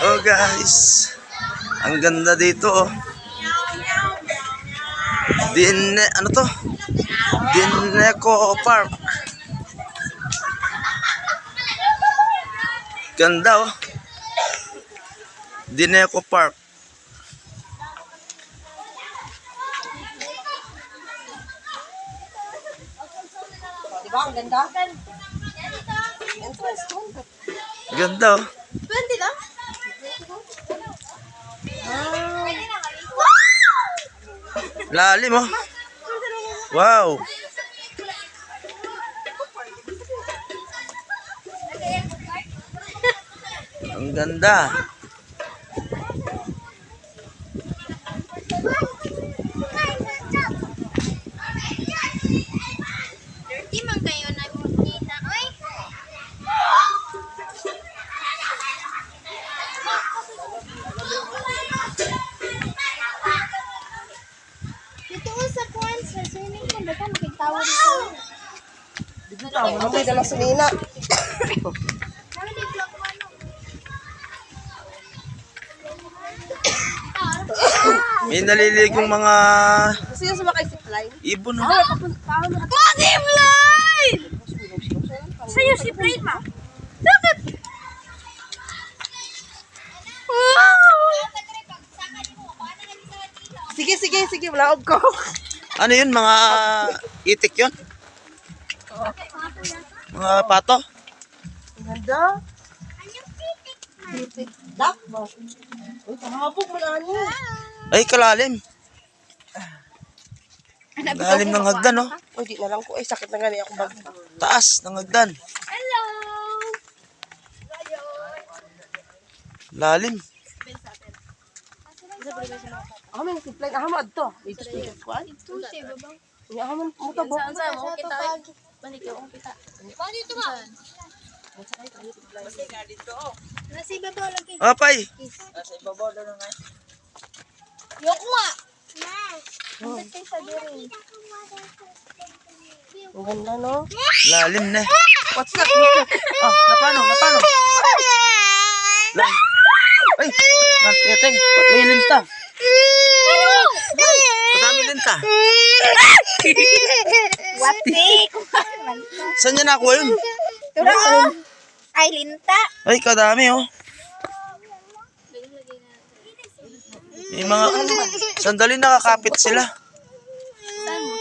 Oh guys, ang ganda dito oh. Din ano to? Dineco Park. Ganda oh. Dineco Park. Di ba? Ang ganda. Ganda oh. 20 lang? Lalim oh. Wow. Ang ganda. Dirty man kayo nagkita. Oy! Dito ko sa kuwan sa swimming pool. Baka makitawa dito. Kami di vlog mo ano. May naliligong mga Gusto yung sumakay si Fly? ibon oh. Positive line! Sa'yo si Plane ma. Bakit? Wow! Sige, sige, sige. Vlog ko. Ano yun mga itik yun? Mga pato? Ganda. Dak ba? Uy, pahabog mo na ano. Ay, kalalim. Lalim ng hagdan, oh. Uy, di na lang ko. Ay, sakit na gani ako bag. Taas ng hagdan. Hello! Lalim. Ako may si Fly. Ako mo adto. Dito sa kuwan. Ito siya, babang. Iya, ako man mo tabo. Saan saan mo kita? Balik ako kita. Paano ito ma? Nasa ibabaw lagi. Apay. Yok nga! Na! Ang ganda sa diri. Ang ganda, no? Lalim na. What's that? Ah, napano, napano. Lang. Ay, nagketeng. Ba't may linta? Kadami linta. Wati! Saan niya nakuha yun? Turo! Ay, linta! Ay, kadami oh. May mga, sandali nakakapit sila.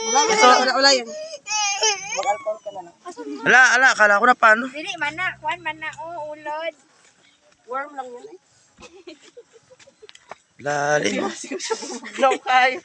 Wala, wala, wala, wala yan. Ala, ala, akala ko na paano. Dili, mana. Kuan, mana. Oh, ulod. Worm lang yan eh. Lalim. oh. Long kayo.